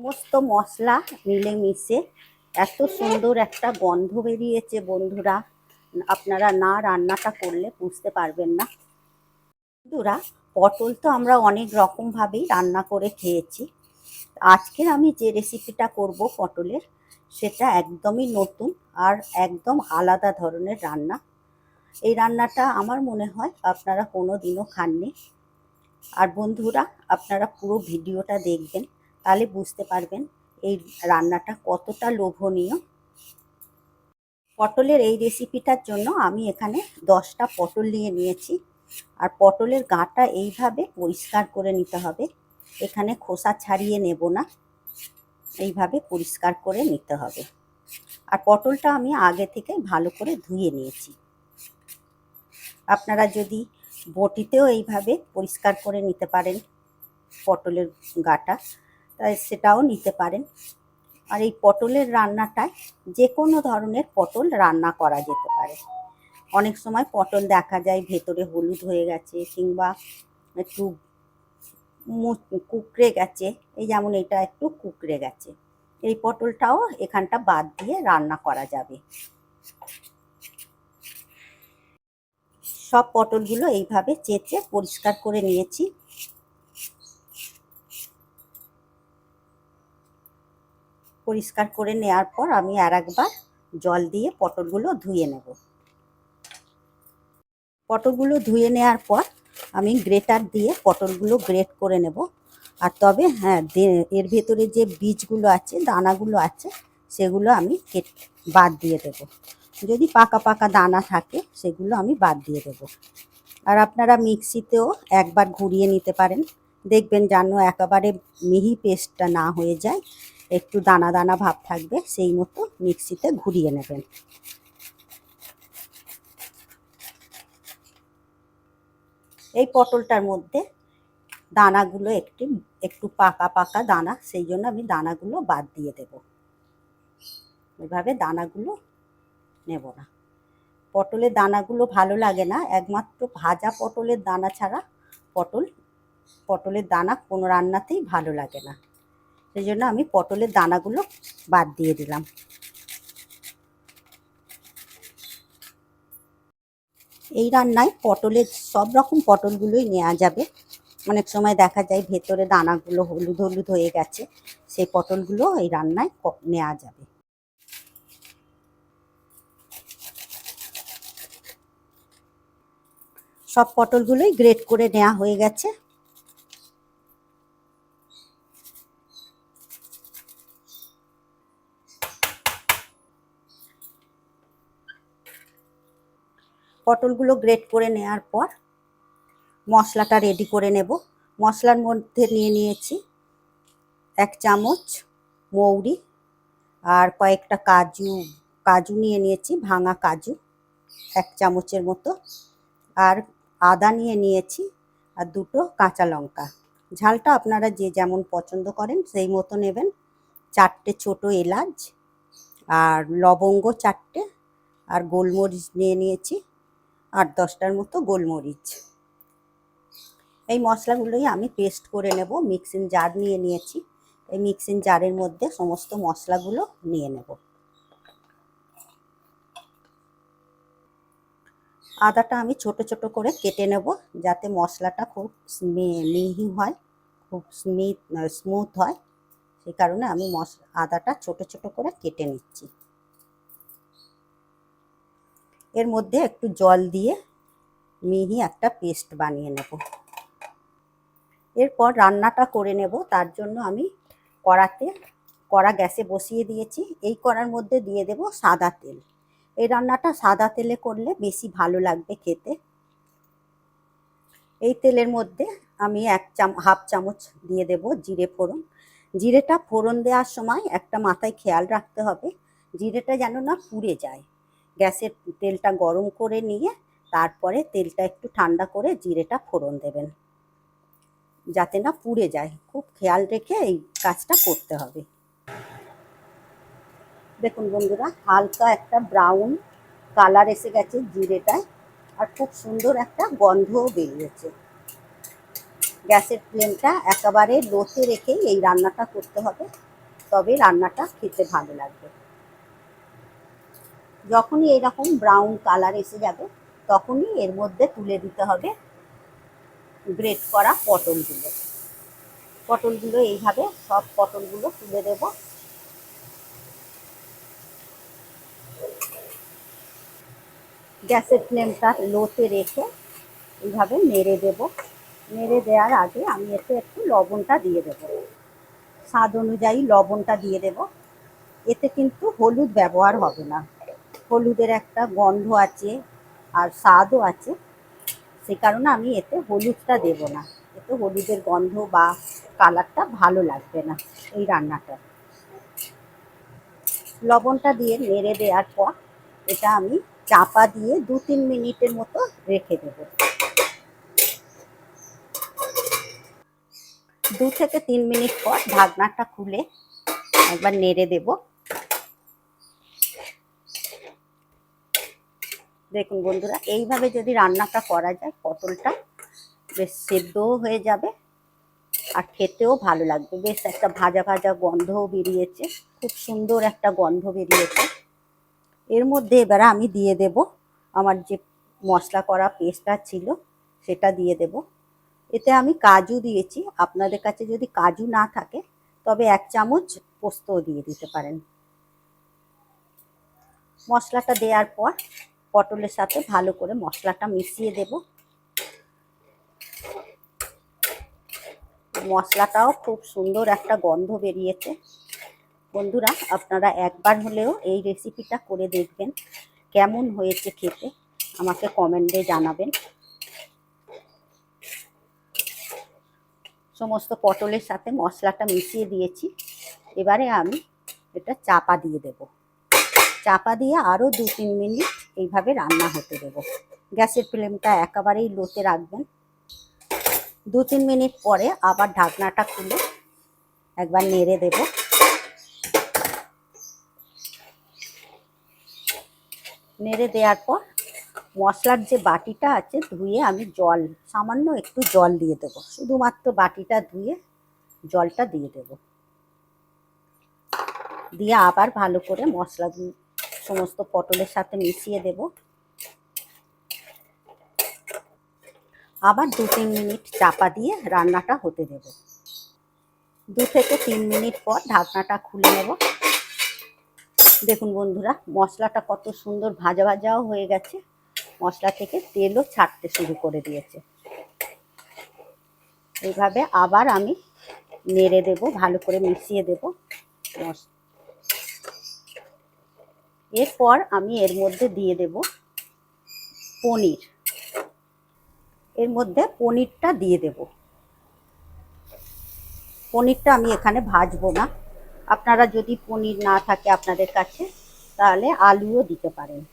সমস্ত মশলা মিলেমিশে এত সুন্দর একটা গন্ধ বেরিয়েছে বন্ধুরা। আপনারা না রান্নাটা করলে বুঝতে পারবেন না। বন্ধুরা, পটল তো আমরা অনেক রকমভাবেই রান্না করে খেয়েছি। আজকের আমি যে রেসিপিটা করব পটলের, সেটা একদমই নতুন আর একদম আলাদা ধরনের রান্না। এই রান্নাটা আমার মনে হয় আপনারা কোনো দিনও খাননি। আর বন্ধুরা, আপনারা পুরো ভিডিওটা দেখবেন। তাহলে বুঝতে পারবেন এই রান্নাটা কতটা লোভনীয়। পটলের এই রেসিপিটার জন্য আমি এখানে দশটা পটল নিয়ে নিয়েছি। আর পটলের গাটা এইভাবে পরিষ্কার করে নিতে হবে। এখানে খোসা ছাড়িয়ে নেব না। এইভাবে পরিষ্কার করে নিতে হবে। আর পটলটা আমি আগে থেকে ভালো করে ধুয়ে নিয়েছি। আপনারা যদি বটিতেও এইভাবে পরিষ্কার করে নিতে পারেন পটলের গাটা তাই সেটাও নিতে পারেন। আর এই পটলের রান্নাটায় যে কোনো ধরনের পটল রান্না করা যেতে পারে। অনেক সময় পটল দেখা যায় ভেতরে হলুদ হয়ে গেছে কিংবা একটু কুকড়ে গেছে। এই যেমন এটা একটু কুকড়ে গেছে। এই পটলটাও এখানটা বাদ দিয়ে রান্না করা যাবে। সব পটলগুলো এইভাবে চেঁচে পরিষ্কার করে নিয়েছি। পরিষ্কার করে নেওয়ার পর আমি আর একবার জল দিয়ে পটলগুলো ধুয়ে নেব। পটলগুলো ধুয়ে নেওয়ার পর আমি গ্রেটার দিয়ে পটলগুলো গ্রেট করে নেব। আর তবে হ্যাঁ এর ভেতরে যে বীজগুলো আছে, দানাগুলো আছে, সেগুলো আমি কেটে, বাদ দিয়ে দেব। যদি পাকা পাকা দানা থাকে, সেগুলো আমি বাদ দিয়ে দেব। আর আপনারা মিক্সিতেও একবার ঘুরিয়ে নিতে পারেন। দেখবেন যেন একেবারে মিহি পেস্টটা না হয়ে যায়। একটু দানা দানা ভাব থাকবে, সেই মতো মিক্সিতে ঘুরিয়ে নেবেন। এই পটলটার মধ্যে দানাগুলো একটু একটু পাকা পাকা দানা, সেই জন্য আমি দানাগুলো বাদ দিয়ে দেব। এভাবে দানাগুলো নেব না। পটলের দানাগুলো ভালো লাগে না, একমাত্র ভাজা পটলের দানা ছাড়া পটল, পটলের দানা কোনো রান্নাতেই ভালো লাগে না। সেই জন্য আমি পটলের দানাগুলো বাদ দিয়ে দিলাম। এই রান্নায় পটলের সব রকম পটলগুলোই নেওয়া যাবে। অনেক সময় দেখা যায় ভেতরে দানাগুলো হলুদ হলুদ হয়ে গেছে, সেই পটলগুলো এই রান্নায় নেওয়া যাবে। সব পটলগুলোই গ্রেট করে নেওয়া হয়ে গেছে। পটলগুলো গ্রেট করে নেওয়ার পর মশলাটা রেডি করে নেব। মশলার মধ্যে নিয়ে নিয়েছি এক চামচ মৌরি আর কয়েকটা কাজু কাজু নিয়ে নিয়েছি, ভাঙা কাজু এক চামচের মতো। আর আদা নিয়ে নিয়েছি আর দুটো কাঁচা লঙ্কা। ঝালটা আপনারা যে যেমন পছন্দ করেন সেই মতো নেবেন। চারটে ছোট এলাচ আর লবঙ্গ চারটে আর গোলমরিচ নিয়ে নিয়েছি। আট দশটার মতো গোলমরিচ। এই মশলাগুলোই আমি পেস্ট করে নেব মিক্সিং জার নিয়ে নিয়েছি। এই মিক্সিং জারের মধ্যে সমস্ত মশলাগুলো নিয়ে নেব। আদাটা আমি ছোট ছোট করে কেটে নেব, যাতে মশলাটা খুব মিহি হয়, খুব স্মিথ স্মুথ হয়। সেই কারণে আমি মশ, আদাটা ছোট ছোট করে কেটে নিচ্ছি। এর মধ্যে একটু জল দিয়ে মিহি একটা পেস্ট বানিয়ে নেব। এরপর রান্নাটা করে নেব। তার জন্য আমি কড়াতে, কড়া গ্যাসে বসিয়ে দিয়েছি। এই কড়ার মধ্যে দিয়ে দেব সাদা তেল। এই রান্নাটা সাদা তেলে করলে বেশি ভালো লাগবে খেতে। এই তেলের মধ্যে আমি এক চাম, হাফ চামচ দিয়ে দেব জিরে ফোড়ন। জিরেটা ফোড়ন দেওয়ার সময় একটা মাথায় খেয়াল রাখতে হবে। জিরেটা যেন না পুড়ে যায়। গ্যাসের তেলটা গরম করে নিয়ে তারপরে তেলটা একটু ঠান্ডা করে জিরেটা ফোড়ন দেবেন। যাতে না পুড়ে যায়। খুব খেয়াল রেখে এই কাজটা করতে হবে। দেখুন বন্ধুরা, হালকা একটা ব্রাউন কালার এসে গেছে জিরেটায় আর খুব সুন্দর একটা গন্ধও বেরিয়েছে। গ্যাসের ফ্লেমটা একেবারে লোতে রেখেই এই রান্নাটা করতে হবে। তবে রান্নাটা খেতে ভালো লাগবে। যখনই এরকম ব্রাউন কালার এসে যাবে, তখনই এর মধ্যে তুলে দিতে হবে গ্রেট করা পটলগুলো। পটলগুলো এইভাবে সব পটলগুলো তুলে দেব। গ্যাসের ফ্লেমটা লোতে রেখে এইভাবে নেড়ে দেব। নেড়ে দেওয়ার আগে আমি এতে একটু লবণটা দিয়ে দেব। স্বাদ অনুযায়ী লবণটা দিয়ে দেব। এতে কিন্তু হলুদ ব্যবহার হবে না। হলুদের একটা গন্ধ আছে আর স্বাদও আছে, সে কারণে আমি এতে হলুদটা দেব না। এতে হলুদের গন্ধ বা কালারটা ভালো লাগবে না এই রান্নাটা। লবণটা দিয়ে নেড়ে দেওয়ার পর এটা আমি চাপা দিয়ে দু তিন মিনিটের মতো রেখে দেব। দু থেকে তিন মিনিট পর ঢাকনাটা খুলে একবার নেড়ে দেব। দেখুন বন্ধুরা, এইভাবে যদি রান্নাটা করা যায়, পটলটা বেশ সেদ্ধও হয়ে যাবে আর খেতেও ভালো লাগবে। বেশ একটা ভাজা ভাজা গন্ধও বেরিয়েছে, খুব সুন্দর একটা গন্ধ বেরিয়েছে। এর মধ্যে এবারে আমি দিয়ে দেব আমার যে মশলা করা পেস্টটা ছিল, সেটা দিয়ে দেব। এতে আমি কাজু দিয়েছি, আপনাদের কাছে যদি কাজু না থাকে, তবে এক চামচ পোস্তও দিয়ে দিতে পারেন। মশলাটা দেওয়ার পর পটলের সাথে ভালো করে মশলাটা মিশিয়ে দেব। মশলাটাও খুব সুন্দর একটা গন্ধ বেরিয়েছে। বন্ধুরা, আপনারা একবার হলেও এই রেসিপিটা করে দেখবেন, কেমন হয়েছে খেতে, আমাকে কমেন্টে জানাবেন। সমস্ত পটলের সাথে মশলাটা মিশিয়ে দিয়েছি। এবারে আমি এটা চাপা দিয়ে দেব। চাপা দিয়ে আরও দু তিন মিনিট এইভাবে রান্না হতে দেব। গ্যাসের ফ্লেমটা একেবারেই লোতে রাখবেন। দু তিন মিনিট পরে আবার ঢাকনাটা খুলে একবার নেড়ে দেব। নেড়ে দেওয়ার পর মশলার যে বাটিটা আছে ধুয়ে আমি জল, সামান্য একটু জল দিয়ে দেব। শুধুমাত্র বাটিটা ধুয়ে জলটা দিয়ে দেব। দিয়ে আবার ভালো করে মশলা সমস্ত পটলের সাথে মিশিয়ে দেব। আবার দু তিন মিনিট চাপা দিয়ে রান্নাটা হতে দেব। দু থেকে তিন মিনিট পর ঢাকনাটা খুলে নেব। দেখুন বন্ধুরা, মশলাটা কত সুন্দর ভাজা ভাজাও হয়ে গেছে। মশলা থেকে তেলও ছাড়তে শুরু করে দিয়েছে। এইভাবে আবার আমি নেড়ে দেব, ভালো করে মিশিয়ে দেব। এরপর আমি এর মধ্যে দিয়ে দেব পনির। এর মধ্যে পনিরটা দিয়ে দেব। পনিরটা আমি এখানে ভাজবো না। আপনারা যদি পনির না থাকে আপনাদের কাছে, তাহলে আলুও দিতে পারেন।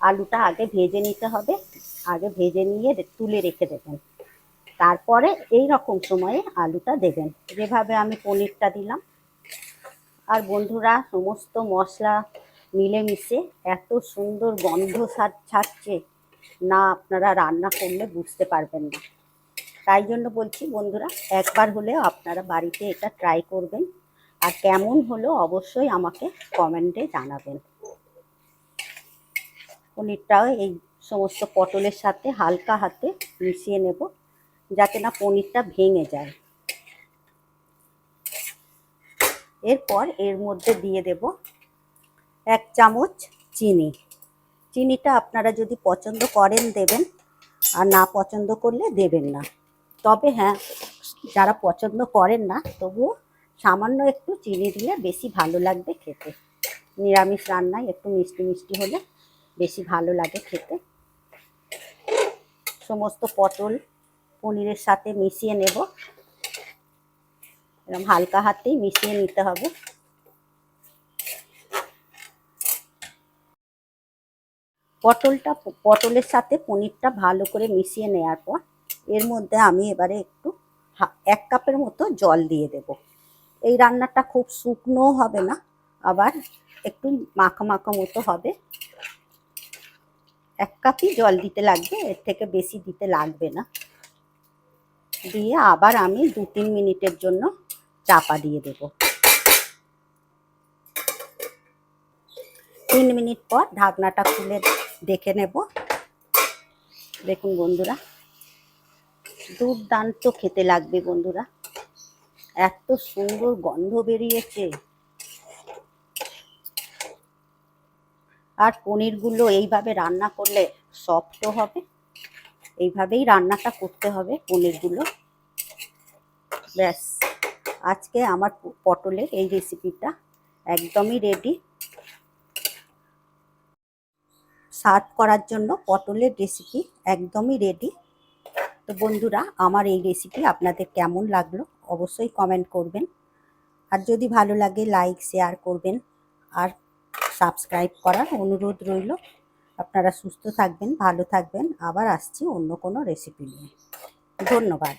আলুটা আগে ভেজে নিতে হবে। আগে ভেজে নিয়ে তুলে রেখে দেবেন। তারপরে এই রকম সময়ে আলুটা দেবেন। যেভাবে আমি পনিরটা দিলাম। আর বন্ধুরা, সমস্ত মশলা মিলেমিশে এত সুন্দর গন্ধ সার ছাড়ছে। না, আপনারা রান্না করলে বুঝতে পারবেন না। তাই জন্য বলছি বন্ধুরা, একবার হলেও আপনারা বাড়িতে এটা ট্রাই করবেন। আর কেমন হলো অবশ্যই আমাকে কমেন্টে জানাবেন। পনিরটাও এই সমস্ত পটলের সাথে হালকা হাতে মিশিয়ে নেব, যাতে না পনিরটা ভেঙে যায়। এরপর এর মধ্যে দিয়ে দেব এক চামচ চিনি। চিনিটা আপনারা যদি পছন্দ করেন দেবেন, আর না পছন্দ করলে দেবেন না। তবে হ্যাঁ যারা পছন্দ করেন না, তবুও সামান্য একটু চিনি দিলে বেশি ভালো লাগবে খেতে। নিরামিষ রান্নায় একটু মিষ্টি মিষ্টি হলে বেশি ভালো লাগে খেতে। সমস্ত পটল পনিরের সাথে মিশিয়ে নেব। এরকম হালকা হাতেই মিশিয়ে নিতে হবে। পটলটা, পটলের সাথে পনিরটা ভালো করে মিশিয়ে নেওয়ার পর এর মধ্যে আমি এবারে একটু এক কাপের মতো জল দিয়ে দেব। এই রান্নাটা খুব শুকনো হবে না, আবার একটু মাখা মাখা মতো হবে। এক কাপই জল দিতে লাগবে, এর থেকে বেশি দিতে লাগবে না। দিয়ে আবার আমি দু তিন মিনিটের জন্য চাপা দিয়ে দেব। তিন মিনিট পর ঢাকনাটা খুলে দেখে নেব। দেখুন বন্ধুরা, দুর্দান্ত খেতে লাগবে বন্ধুরা। এত সুন্দর গন্ধ বেরিয়েছে। আর পনিরগুলো এইভাবে রান্না করলে সফটও হবে। এইভাবেই রান্নাটা করতে হবে পনিরগুলো। ব্যাস, আজকে আমার পটলের এই রেসিপিটা একদমই রেডি সার্ভ করার জন্য পটলের রেসিপি একদমই রেডি তো বন্ধুরা, আমার এই রেসিপি আপনাদের কেমন লাগল অবশ্যই কমেন্ট করবেন। আর যদি ভালো লাগে লাইক শেয়ার করবেন। আর সাবস্ক্রাইব করার অনুরোধ রইল। আপনারা সুস্থ থাকবেন, ভালো থাকবেন। আবার আসছি অন্য কোনো রেসিপি নিয়ে। ধন্যবাদ।